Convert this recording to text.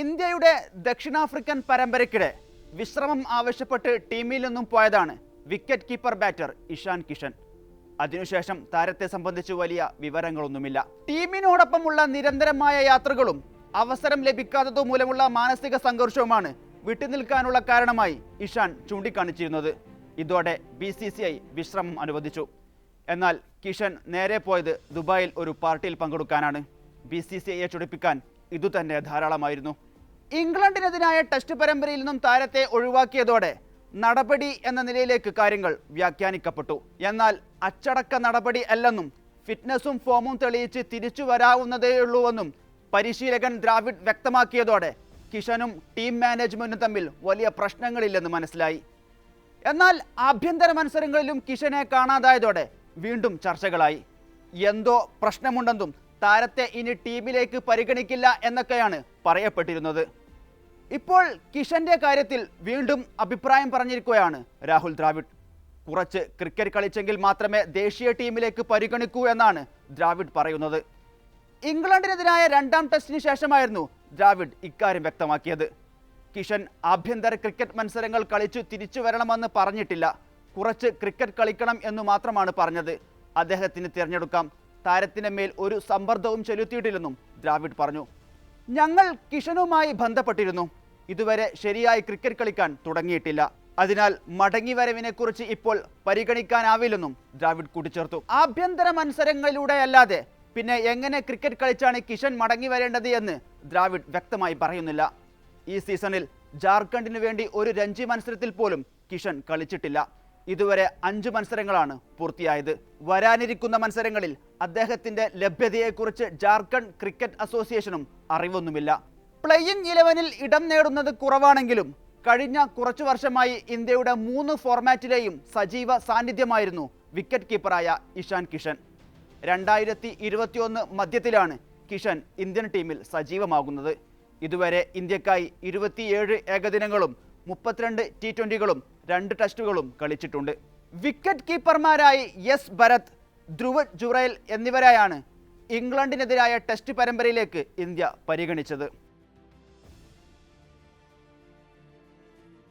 ഇന്ത്യയുടെ ദക്ഷിണാഫ്രിക്കൻ പരമ്പരയ്ക്കിടെ വിശ്രമം ആവശ്യപ്പെട്ട് ടീമിൽ നിന്നും പോയതാണ് wicket keeper batter Ishan Kishan. അതിനുശേഷം താരത്തെ സംബന്ധിച്ച് വലിയ വിവരങ്ങളൊന്നുമില്ല. ടീമിനോടൊപ്പമുള്ള നിരന്തരമായ യാത്രകളും അവസരം ലഭിക്കാത്തതു മൂലമുള്ള മാനസിക സംഘർഷവുമാണ് വിട്ടുനിൽക്കാനുള്ള കാരണമായി ഇഷാൻ ചൂണ്ടിക്കാണിച്ചിരുന്നത്. ഇതോടെ ബി സി സി ഐ വിശ്രമം അനുവദിച്ചു. എന്നാൽ കിഷൻ നേരെ പോയത് ദുബായിൽ ഒരു പാർട്ടിയിൽ പങ്കെടുക്കാനാണ്. ബി സി സി ഐയെ ചുടിപ്പിക്കാൻ ഇതുതന്നെ ധാരാളമായിരുന്നു. ഇംഗ്ലണ്ടിനെതിരായ ടെസ്റ്റ് പരമ്പരയിൽ നിന്നും താരത്തെ ഒഴിവാക്കിയതോടെ നടപടി എന്ന നിലയിലേക്ക് കാര്യങ്ങൾ വ്യാഖ്യാനിക്കപ്പെട്ടു. എന്നാൽ അച്ചടക്ക നടപടി അല്ലെന്നും ഫിറ്റ്നസും ഫോമും തെളിയിച്ച് തിരിച്ചു വരാവുന്നതേയുള്ളൂവെന്നും പരിശീലകൻ ദ്രാവിഡ് വ്യക്തമാക്കിയതോടെ കിഷനും ടീം മാനേജ്മെന്റും തമ്മിൽ വലിയ പ്രശ്നങ്ങളില്ലെന്ന് മനസ്സിലായി. എന്നാൽ ആഭ്യന്തര മത്സരങ്ങളിലും കിഷനെ കാണാതായതോടെ വീണ്ടും ചർച്ചകളായി. എന്തോ പ്രശ്നമുണ്ടെന്നും താരത്തെ ഇനി ടീമിലേക്ക് പരിഗണിക്കില്ല എന്നൊക്കെയാണ് പറയപ്പെട്ടിരുന്നത്. ഇപ്പോൾ കിഷന്റെ കാര്യത്തിൽ വീണ്ടും അഭിപ്രായം പറഞ്ഞിരിക്കുകയാണ് രാഹുൽ ദ്രാവിഡ്. കുറച്ച് ക്രിക്കറ്റ് കളിച്ചെങ്കിൽ മാത്രമേ ദേശീയ ടീമിലേക്ക് പരിഗണിക്കൂ എന്നാണ് ദ്രാവിഡ് പറയുന്നത്. ഇംഗ്ലണ്ടിനെതിരായ രണ്ടാം ടെസ്റ്റിന് ശേഷമായിരുന്നു ദ്രാവിഡ് ഇക്കാര്യം വ്യക്തമാക്കിയത്. കിഷൻ ആഭ്യന്തര ക്രിക്കറ്റ് മത്സരങ്ങൾ കളിച്ചു തിരിച്ചു വരണമെന്ന് പറഞ്ഞിട്ടില്ല. കുറച്ച് ക്രിക്കറ്റ് കളിക്കണം എന്ന് മാത്രമാണ് പറഞ്ഞത്. അദ്ദേഹത്തിന് തിരഞ്ഞെടുക്കാം. താരത്തിന് മേൽ ഒരു സമ്മർദ്ദവും ചെലുത്തിയിട്ടില്ലെന്നും ദ്രാവിഡ് പറഞ്ഞു. ഞങ്ങൾ കിഷനുമായി ബന്ധപ്പെട്ടിരുന്നു. ഇതുവരെ ശരിയായി ക്രിക്കറ്റ് കളിക്കാൻ തുടങ്ങിയിട്ടില്ല. അതിനാൽ മടങ്ങിവരവിനെക്കുറിച്ച് ഇപ്പോൾ പരിഗണിക്കാനാവില്ലെന്നും ദ്രാവിഡ് കൂട്ടിച്ചേർത്തു. ആഭ്യന്തര മത്സരങ്ങളിലൂടെയല്ലാതെ പിന്നെ എങ്ങനെ ക്രിക്കറ്റ് കളിച്ചാണ് കിഷൻ മടങ്ങി വരേണ്ടത് എന്ന് ദ്രാവിഡ് വ്യക്തമായി പറയുന്നില്ല. ഈ സീസണിൽ ജാർഖണ്ഡിനു വേണ്ടി ഒരു രഞ്ജി മത്സരത്തിൽ പോലും കിഷൻ കളിച്ചിട്ടില്ല. ഇതുവരെ അഞ്ച് മത്സരങ്ങളാണ് പൂർത്തിയായത്. വരാനിരിക്കുന്ന മത്സരങ്ങളിൽ അദ്ദേഹത്തിന്റെ ലഭ്യതയെക്കുറിച്ച് ജാർഖണ്ഡ് ക്രിക്കറ്റ് അസോസിയേഷനും അറിവൊന്നുമില്ല. പ്ലെയിങ് ഇലവനിൽ ഇടം നേടുന്നത് കുറവാണെങ്കിലും കഴിഞ്ഞ കുറച്ചു വർഷമായി ഇന്ത്യയുടെ മൂന്ന് ഫോർമാറ്റിലെയും സജീവ സാന്നിധ്യമായിരുന്നു വിക്കറ്റ് കീപ്പറായ ഇഷാൻ കിഷൻ. രണ്ടായിരത്തി ഇരുപത്തിയൊന്ന് മധ്യത്തിലാണ് കിഷൻ ഇന്ത്യൻ ടീമിൽ സജീവമാകുന്നത്. ഇതുവരെ ഇന്ത്യക്കായി ഇരുപത്തിയേഴ് ഏകദിനങ്ങളും മുപ്പത്തിരണ്ട് ടി ട്വന്റികളും രണ്ട് ടെസ്റ്റുകളും കളിച്ചിട്ടുണ്ട്. വിക്കറ്റ് കീപ്പർമാരായി എസ് ഭരത് ധ്രുവ് ജുറേൽ എന്നിവരായാണ് ഇംഗ്ലണ്ടിനെതിരായ ടെസ്റ്റ് പരമ്പരയിലേക്ക് ഇന്ത്യ പരിഗണിച്ചത്.